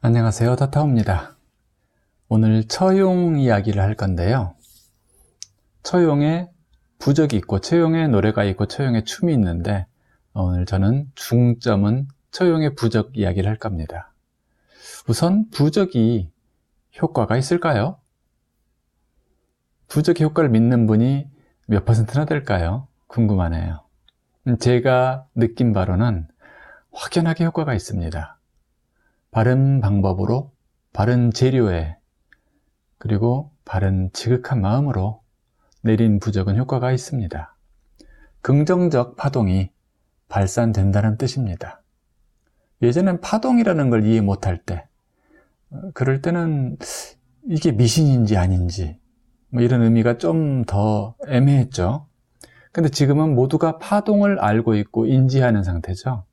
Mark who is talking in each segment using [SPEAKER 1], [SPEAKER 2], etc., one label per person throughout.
[SPEAKER 1] 안녕하세요. 타타오입니다. 오늘 처용 이야기를 할 건데요. 처용에 부적이 있고, 처용에 노래가 있고, 처용에 춤이 있는데, 오늘 저는 중점은 처용의 부적 이야기를 할 겁니다. 우선 부적이 효과가 있을까요? 부적의 효과를 믿는 분이 몇 퍼센트나 될까요? 궁금하네요. 제가 느낀 바로는 확연하게 효과가 있습니다. 바른 방법으로, 바른 재료에, 그리고 바른 지극한 마음으로 내린 부적은 효과가 있습니다. 긍정적 파동이 발산된다는 뜻입니다. 예전엔 파동이라는 걸 이해 못할 때, 그럴 때는 이게 미신인지 아닌지, 뭐 이런 의미가 좀 더 애매했죠. 근데 지금은 모두가 파동을 알고 있고 인지하는 상태죠.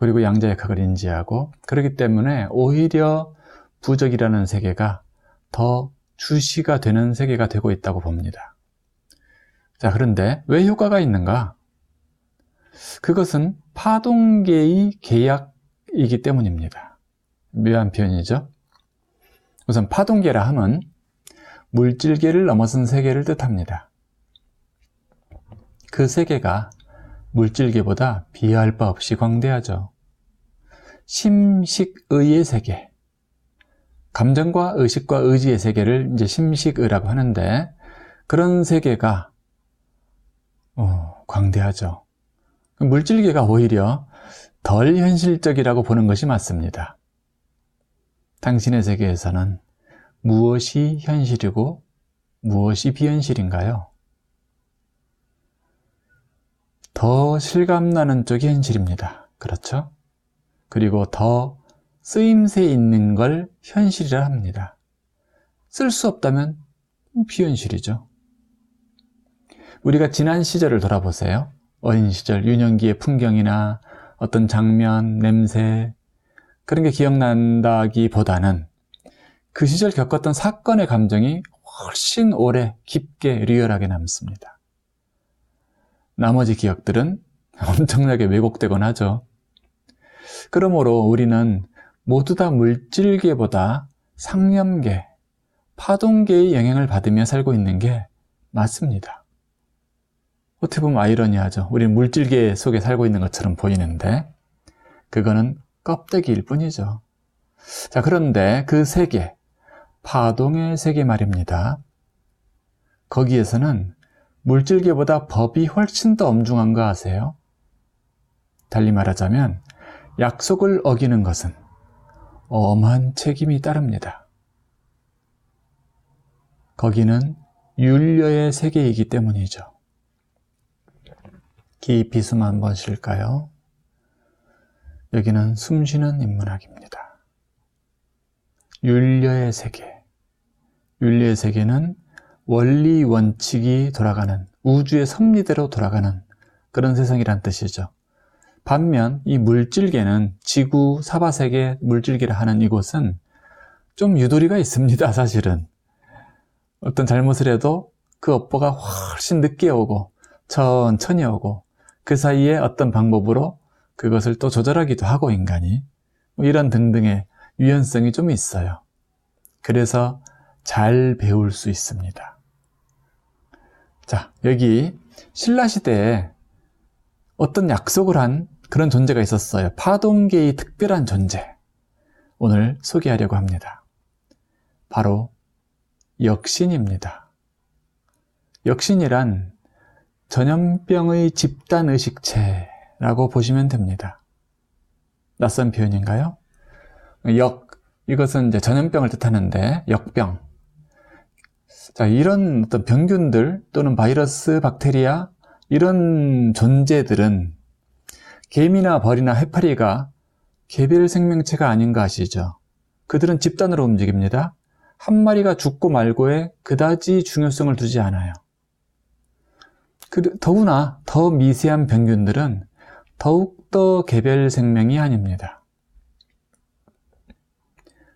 [SPEAKER 1] 그리고 양자 역학을 인지하고 그렇기 때문에 오히려 부적이라는 세계가 더 주시가 되는 세계가 되고 있다고 봅니다. 자, 그런데 왜 효과가 있는가? 그것은 파동계의 계약이기 때문입니다. 묘한 표현이죠. 우선 파동계라 함은 물질계를 넘어선 세계를 뜻합니다. 그 세계가 물질계보다 비할 바 없이 광대하죠. 심식의의 세계. 감정과 의식과 의지의 세계를 이제 심식의라고 하는데 그런 세계가 어, 광대하죠. 물질계가 오히려 덜 현실적이라고 보는 것이 맞습니다. 당신의 세계에서는 무엇이 현실이고 무엇이 비현실인가요? 더 실감나는 쪽이 현실입니다. 그렇죠? 그리고 더 쓰임새 있는 걸 현실이라 합니다. 쓸 수 없다면 비현실이죠. 우리가 지난 시절을 돌아보세요. 어린 시절 유년기의 풍경이나 어떤 장면, 냄새, 그런 게 기억난다기보다는 그 시절 겪었던 사건의 감정이 훨씬 오래 깊게 리얼하게 남습니다. 나머지 기억들은 엄청나게 왜곡되곤 하죠. 그러므로 우리는 모두 다 물질계보다 상념계, 파동계의 영향을 받으며 살고 있는 게 맞습니다. 어떻게 보면 아이러니하죠. 우리 물질계 속에 살고 있는 것처럼 보이는데, 그거는 껍데기일 뿐이죠. 자, 그런데 그 세계, 파동의 세계 말입니다. 거기에서는 물질계보다 법이 훨씬 더 엄중한 거 아세요? 달리 말하자면 약속을 어기는 것은 엄한 책임이 따릅니다. 거기는 윤려의 세계이기 때문이죠. 깊이 숨 한번 쉴까요? 여기는 숨쉬는 인문학입니다. 윤려의 세계. 윤리의 세계는 원리 원칙이 돌아가는 우주의 섭리대로 돌아가는 그런 세상이란 뜻이죠. 반면 이 물질계는 지구 사바세계 물질계를 하는 이곳은 좀 유도리가 있습니다, 사실은. 어떤 잘못을 해도 그 업보가 훨씬 늦게 오고 천천히 오고 그 사이에 어떤 방법으로 그것을 또 조절하기도 하고 인간이 뭐 이런 등등의 유연성이 좀 있어요. 그래서 잘 배울 수 있습니다. 자, 여기 신라 시대에 어떤 약속을 한 그런 존재가 있었어요. 파동계의 특별한 존재. 오늘 소개하려고 합니다. 바로 역신입니다. 역신이란 전염병의 집단 의식체라고 보시면 됩니다. 낯선 표현인가요? 역, 이것은 이제 전염병을 뜻하는데, 역병. 자, 이런 어떤 병균들 또는 바이러스, 박테리아, 이런 존재들은 개미나 벌이나 해파리가 개별 생명체가 아닌 가 아시죠? 그들은 집단으로 움직입니다. 한 마리가 죽고 말고에 그다지 중요성을 두지 않아요. 그, 더구나 더 미세한 병균들은 더욱더 개별 생명이 아닙니다.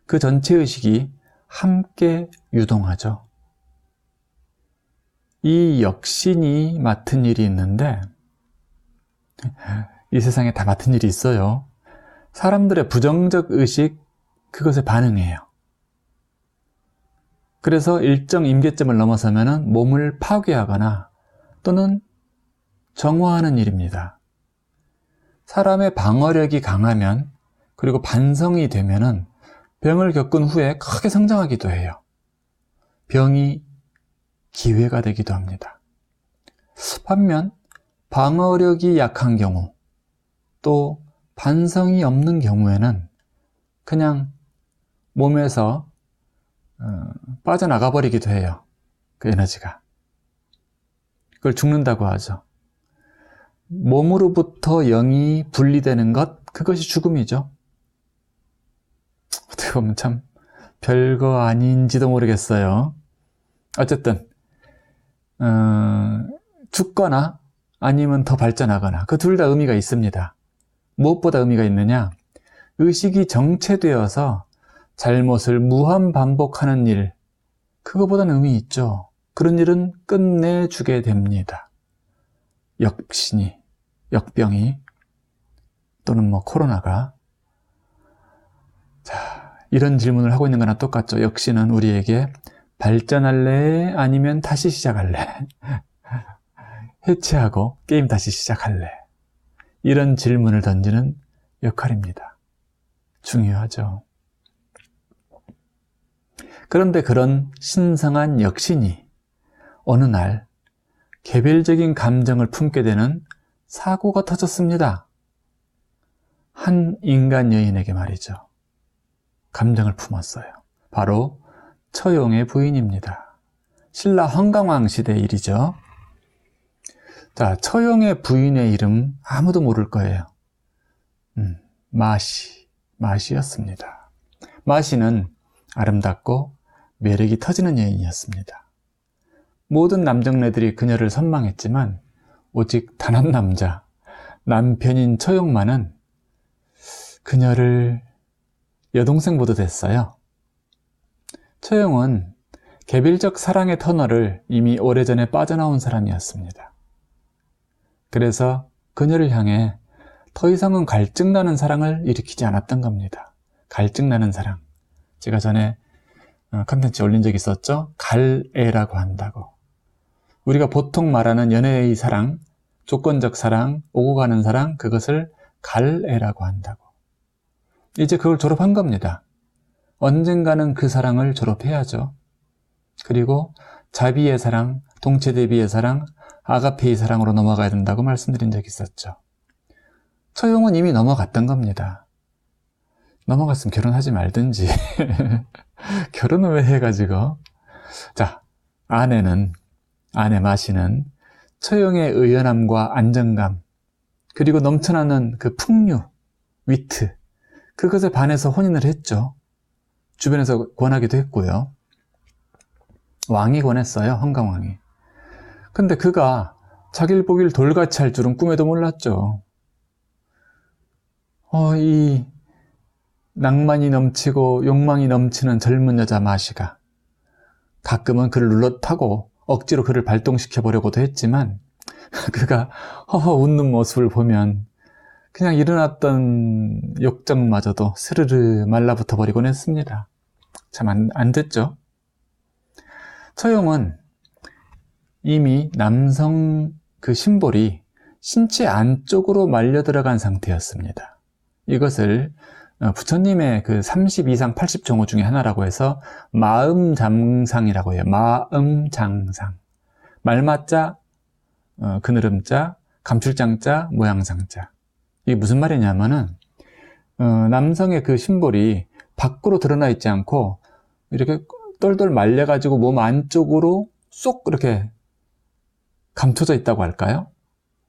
[SPEAKER 1] 그 전체 의식이 함께 유동하죠. 이 역신이 맡은 일이 있는데, 이 세상에 다 맡은 일이 있어요. 사람들의 부정적 의식, 그것에 반응해요. 그래서 일정 임계점을 넘어서면 몸을 파괴하거나 또는 정화하는 일입니다. 사람의 방어력이 강하면 그리고 반성이 되면은 병을 겪은 후에 크게 성장하기도 해요. 병이 기회가 되기도 합니다. 반면 방어력이 약한 경우 또 반성이 없는 경우에는 그냥 몸에서 어, 빠져나가 버리기도 해요. 그 에너지가. 그걸 죽는다고 하죠. 몸으로부터 영이 분리되는 것, 그것이 죽음이죠. 어떻게 보면 참 별거 아닌지도 모르겠어요. 어쨌든, 어, 죽거나 아니면 더 발전하거나 그 둘 다 의미가 있습니다. 무엇보다 의미가 있느냐? 의식이 정체되어서 잘못을 무한 반복하는 일, 그거보다는 의미 있죠. 그런 일은 끝내주게 됩니다. 역신이, 역병이, 또는 뭐 코로나가. 자, 이런 질문을 하고 있는 거나 똑같죠. 역시는 우리에게 발전할래? 아니면 다시 시작할래? 해체하고 게임 다시 시작할래? 이런 질문을 던지는 역할입니다. 중요하죠. 그런데 그런 신성한 역신이 어느 날 개별적인 감정을 품게 되는 사고가 터졌습니다. 한 인간 여인에게 말이죠. 감정을 품었어요. 바로 처용의 부인입니다. 신라 황강왕 시대 일이죠. 자, 처용의 부인의 이름 아무도 모를 거예요. 음, 마시, 마시였습니다. 마시는 아름답고 매력이 터지는 여인이었습니다. 모든 남정네들이 그녀를 선망했지만 오직 단 한 남자, 남편인 처용만은 그녀를 여동생 보듯했어요. 처용은 개별적 사랑의 터널을 이미 오래전에 빠져나온 사람이었습니다. 그래서 그녀를 향해 더 이상은 갈증나는 사랑을 일으키지 않았던 겁니다. 갈증나는 사랑. 제가 전에 어, 컨텐츠 올린 적 있었죠? 갈애라고 한다고. 우리가 보통 말하는 연애의 사랑, 조건적 사랑, 오고 가는 사랑, 그것을 갈애라고 한다고. 이제 그걸 졸업한 겁니다. 언젠가는 그 사랑을 졸업해야죠. 그리고 자비의 사랑, 동체 대비의 사랑, 아가페의 사랑으로 넘어가야 된다고 말씀드린 적이 있었죠. 처용은 이미 넘어갔던 겁니다. 넘어갔으면 결혼하지 말든지. 결혼을 왜 해가지고. 자, 아내는, 아내 마시는 처용의 의연함과 안정감, 그리고 넘쳐나는 그 풍류, 위트, 그것에 반해서 혼인을 했죠. 주변에서 권하기도 했고요. 왕이 권했어요, 황강왕이. 근데 그가 자기를 보길 돌같이 할 줄은 꿈에도 몰랐죠. 어, 이 낭만이 넘치고 욕망이 넘치는 젊은 여자 마시가 가끔은 그를 눌러타고 억지로 그를 발동시켜 보려고도 했지만 그가 허허 웃는 모습을 보면 그냥 일어났던 욕정마저도 스르르 말라붙어 버리곤 했습니다. 참 안, 안 됐죠? 처용은 이미 남성 그 심볼이 신체 안쪽으로 말려 들어간 상태였습니다. 이것을 어, 부처님의 그30 이상 80 정호 중에 하나라고 해서 마음 장상이라고 해요. 마음 장상. 말맞자, 어, 그늘음자, 감출장자, 모양상자. 이게 무슨 말이냐면은, 어, 남성의 그 심볼이 밖으로 드러나 있지 않고, 이렇게 똘똘 말려가지고 몸 안쪽으로 쏙 이렇게 감춰져 있다고 할까요?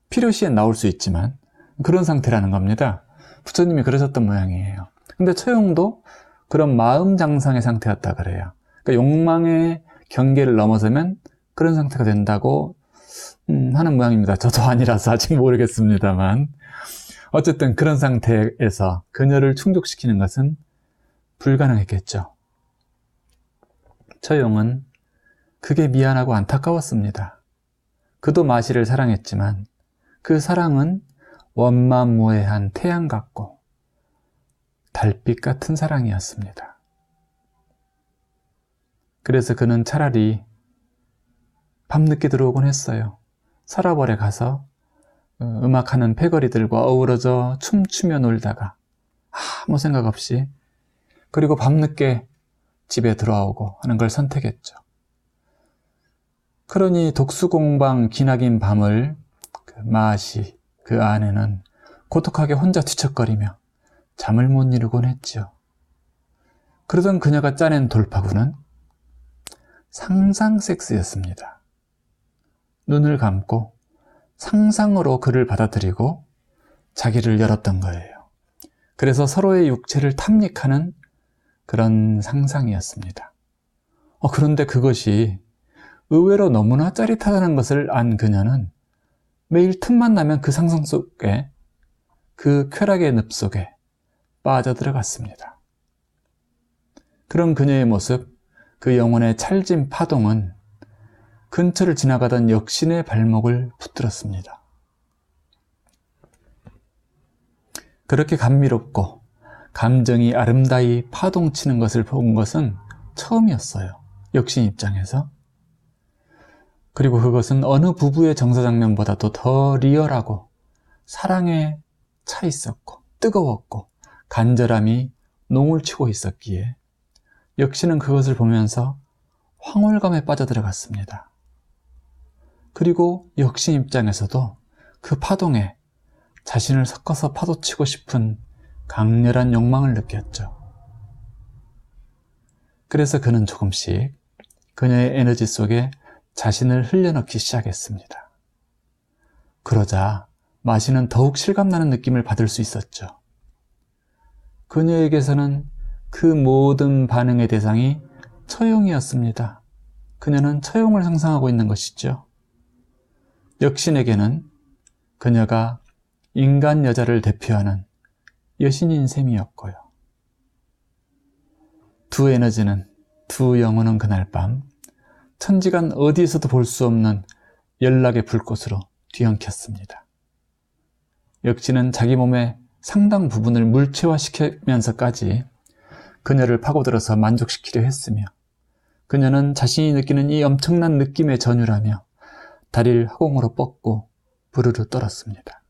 [SPEAKER 1] 필요시엔 나올 수 있지만, 그런 상태라는 겁니다. 부처님이 그러셨던 모양이에요. 근데 처용도 그런 마음 장상의 상태였다 그래요. 그러니까 욕망의 경계를 넘어서면 그런 상태가 된다고 음, 하는 모양입니다. 저도 아니라서 아직 모르겠습니다만 어쨌든 그런 상태에서 그녀를 충족시키는 것은 불가능했겠죠. 처용은 그게 미안하고 안타까웠습니다. 그도 마시를 사랑했지만 그 사랑은 원만무해한 태양 같고 달빛 같은 사랑이었습니다. 그래서 그는 차라리 밤늦게 들어오곤 했어요. 서랍원에 가서 어, 음악하는 패거리들과 어우러져 춤추며 놀다가 아무 생각 없이 그리고 밤늦게 집에 들어오고 하는 걸 선택했죠. 그러니 독수공방 기나긴 밤을 그 마시 그 아내는 고독하게 혼자 뒤척거리며 잠을 못 이루곤 했지요. 그러던 그녀가 짜낸 돌파구는 상상 섹스였습니다. 눈을 감고 상상으로 그를 받아들이고 자기를 열었던 거예요. 그래서 서로의 육체를 탐닉하는 그런 상상이었습니다. 어, 그런데 그것이 의외로 너무나 짜릿하다는 것을 안 그녀는 매일 틈만 나면 그 상상 속에 그 쾌락의 늪 속에 빠져들어갔습니다. 그런 그녀의 모습, 그 영혼의 찰진 파동은 근처를 지나가던 역신의 발목을 붙들었습니다. 그렇게 감미롭고 감정이 아름다이 파동치는 것을 본 것은 처음이었어요. 역신 입장에서. 그리고 그것은 어느 부부의 정서 장면보다도 더 리얼하고 사랑에 차 있었고 뜨거웠고 간절함이 농을 치고 있었기에 역시는 그것을 보면서 황홀감에 빠져들어갔습니다. 그리고 역신 입장에서도 그 파동에 자신을 섞어서 파도치고 싶은 강렬한 욕망을 느꼈죠. 그래서 그는 조금씩 그녀의 에너지 속에 자신을 흘려넣기 시작했습니다. 그러자 마시는 더욱 실감나는 느낌을 받을 수 있었죠. 그녀에게서는 그 모든 반응의 대상이 처용이었습니다. 그녀는 처용을 상상하고 있는 것이죠. 역신에게는 그녀가 인간 여자를 대표하는 여신인 셈이었고요. 두 에너지는, 두 영혼은 그날 밤 천지간 어디에서도 볼 수 없는 연락의 불꽃으로 뒤엉켰습니다. 역시는 자기 몸의 상당 부분을 물체화시키면서까지 그녀를 파고들어서 만족시키려 했으며 그녀는 자신이 느끼는 이 엄청난 느낌의 전율하며 다리를 허공으로 뻗고 부르르 떨었습니다.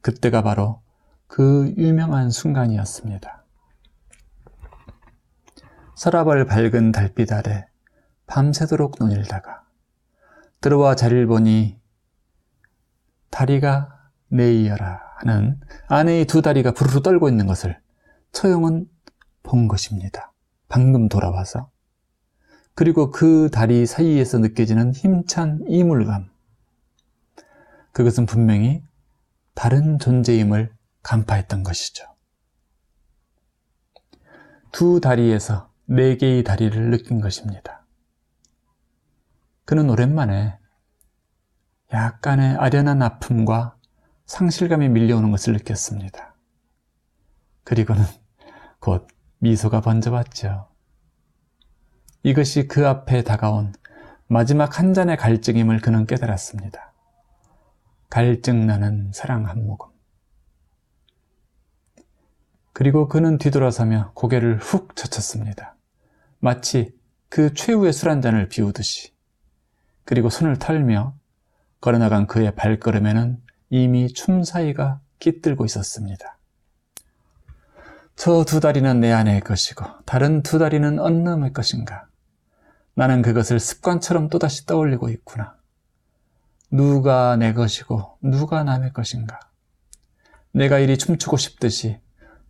[SPEAKER 1] 그때가 바로 그 유명한 순간이었습니다. 서랍을 밝은 달빛 아래 밤새도록 논일다가 들어와 자리를 보니 다리가 네이어라 하는 아내의 두 다리가 부르르 떨고 있는 것을 처형은 본 것입니다. 방금 돌아와서. 그리고 그 다리 사이에서 느껴지는 힘찬 이물감. 그것은 분명히 다른 존재임을 간파했던 것이죠. 두 다리에서 네 개의 다리를 느낀 것입니다. 그는 오랜만에 약간의 아련한 아픔과 상실감이 밀려오는 것을 느꼈습니다. 그리고는 곧 미소가 번져왔죠. 이것이 그 앞에 다가온 마지막 한 잔의 갈증임을 그는 깨달았습니다. 갈증 나는 사랑 한 모금. 그리고 그는 뒤돌아서며 고개를 훅 젖혔습니다. 마치 그 최후의 술 한 잔을 비우듯이. 그리고 손을 털며 걸어나간 그의 발걸음에는 이미 춤 사이가 깃들고 있었습니다. 저 두 다리는 내 아내의 것이고 다른 두 다리는 언놈의 것인가? 나는 그것을 습관처럼 또다시 떠올리고 있구나. 누가 내 것이고 누가 남의 것인가? 내가 이리 춤추고 싶듯이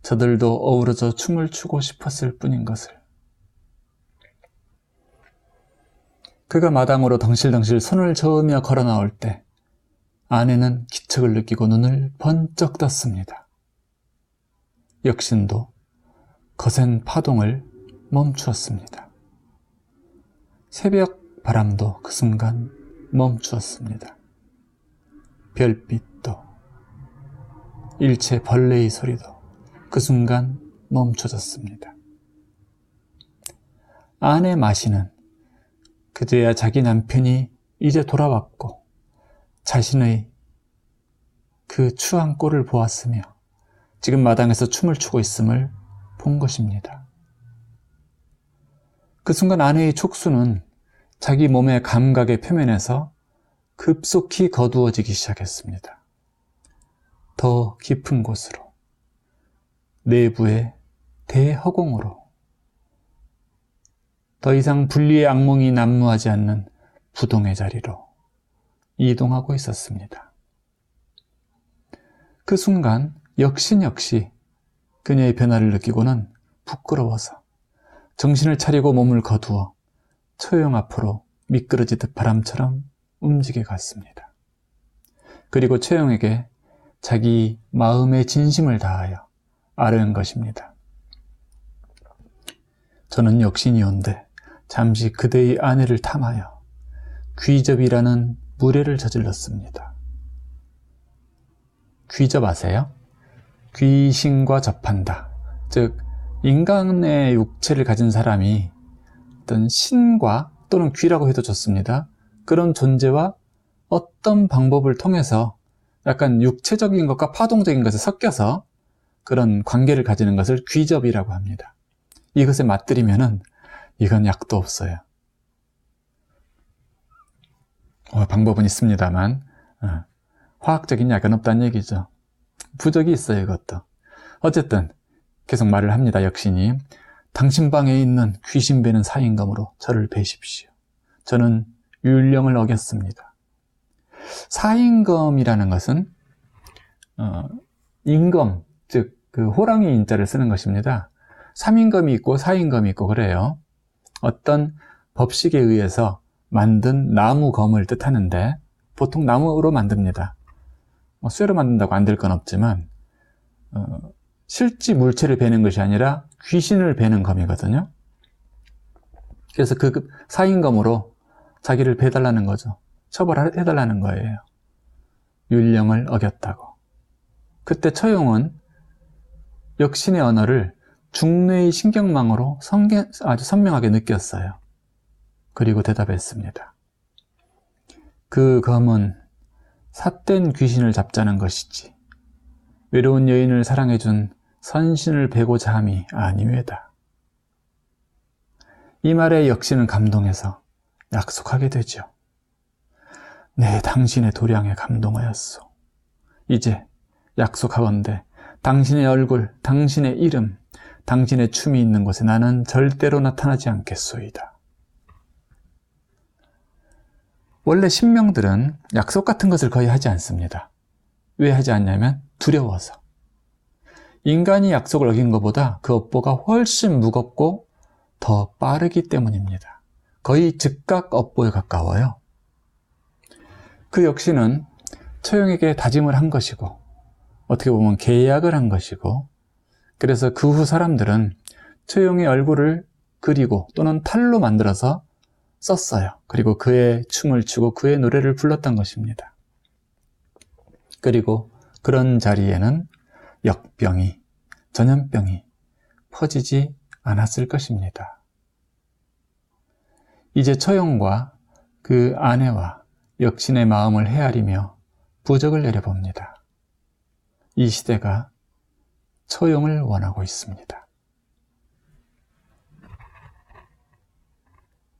[SPEAKER 1] 저들도 어우러져 춤을 추고 싶었을 뿐인 것을. 그가 마당으로 덩실덩실 손을 저으며 걸어 나올 때 아내는 기척을 느끼고 눈을 번쩍 떴습니다. 역신도 거센 파동을 멈추었습니다. 새벽 바람도 그 순간 멈추었습니다. 별빛도 일체 벌레의 소리도 그 순간 멈춰졌습니다. 아내 마시는 그제야 자기 남편이 이제 돌아왔고 자신의 그 추한 꼴을 보았으며 지금 마당에서 춤을 추고 있음을 본 것입니다. 그 순간 아내의 촉수는 자기 몸의 감각의 표면에서 급속히 거두어지기 시작했습니다. 더 깊은 곳으로, 내부의 대허공으로, 더 이상 분리의 악몽이 난무하지 않는 부동의 자리로 이동하고 있었습니다. 그 순간 역신 역시 그녀의 변화를 느끼고는 부끄러워서 정신을 차리고 몸을 거두어 처형 앞으로 미끄러지듯 바람처럼 움직여 갔습니다. 그리고 최영에게 자기 마음의 진심을 다하여 아뢰는 것입니다. 저는 역신이온데 잠시 그대의 아내를 탐하여 귀접이라는 무례를 저질렀습니다. 귀접 아세요? 귀신과 접한다. 즉, 인간의 육체를 가진 사람이 어떤 신과 또는 귀라고 해도 좋습니다. 그런 존재와 어떤 방법을 통해서 약간 육체적인 것과 파동적인 것에 섞여서 그런 관계를 가지는 것을 귀접이라고 합니다. 이것에 맞들이면은 이건 약도 없어요. 어, 방법은 있습니다만 어, 화학적인 약은 없다는 얘기죠. 부적이 있어요, 이것도. 어쨌든 계속 말을 합니다, 역신이. 당신 방에 있는 귀신 배는 사인검으로 저를 베십시오. 저는 율령을 어겼습니다. 사인검이라는 것은 어, 인검, 즉 그 호랑이 인자를 쓰는 것입니다. 3인검이 있고 4인검이 있고 그래요. 어떤 법식에 의해서 만든 나무검을 뜻하는데 보통 나무로 만듭니다. 뭐 쇠로 만든다고 안 될 건 없지만 어, 실지 물체를 베는 것이 아니라 귀신을 베는 검이거든요. 그래서 그 사인검으로 자기를 베달라는 거죠. 처벌해달라는 거예요. 율령을 어겼다고. 그때 처용은 역신의 언어를 중뇌의 신경망으로 성게, 아주 선명하게 느꼈어요. 그리고 대답했습니다. 그 검은 삿된 귀신을 잡자는 것이지. 외로운 여인을 사랑해준 선신을 베고자 함이 아니외다. 이 말에 역시는 감동해서 약속하게 되죠. 네, 당신의 도량에 감동하였소. 이제 약속하건대 당신의 얼굴, 당신의 이름, 당신의 춤이 있는 곳에 나는 절대로 나타나지 않겠소이다. 원래 신명들은 약속 같은 것을 거의 하지 않습니다. 왜 하지 않냐면 두려워서. 인간이 약속을 어긴 것보다 그 업보가 훨씬 무겁고 더 빠르기 때문입니다. 거의 즉각 업보에 가까워요. 그 역시는 처용에게 다짐을 한 것이고, 어떻게 보면 계약을 한 것이고, 그래서 그 후 사람들은 처용의 얼굴을 그리고 또는 탈로 만들어서 썼어요. 그리고 그의 춤을 추고 그의 노래를 불렀던 것입니다. 그리고 그런 자리에는 역병이, 전염병이 퍼지지 않았을 것입니다. 이제 처용과 그 아내와 역신의 마음을 헤아리며 부적을 내려봅니다. 이 시대가 처용을 원하고 있습니다.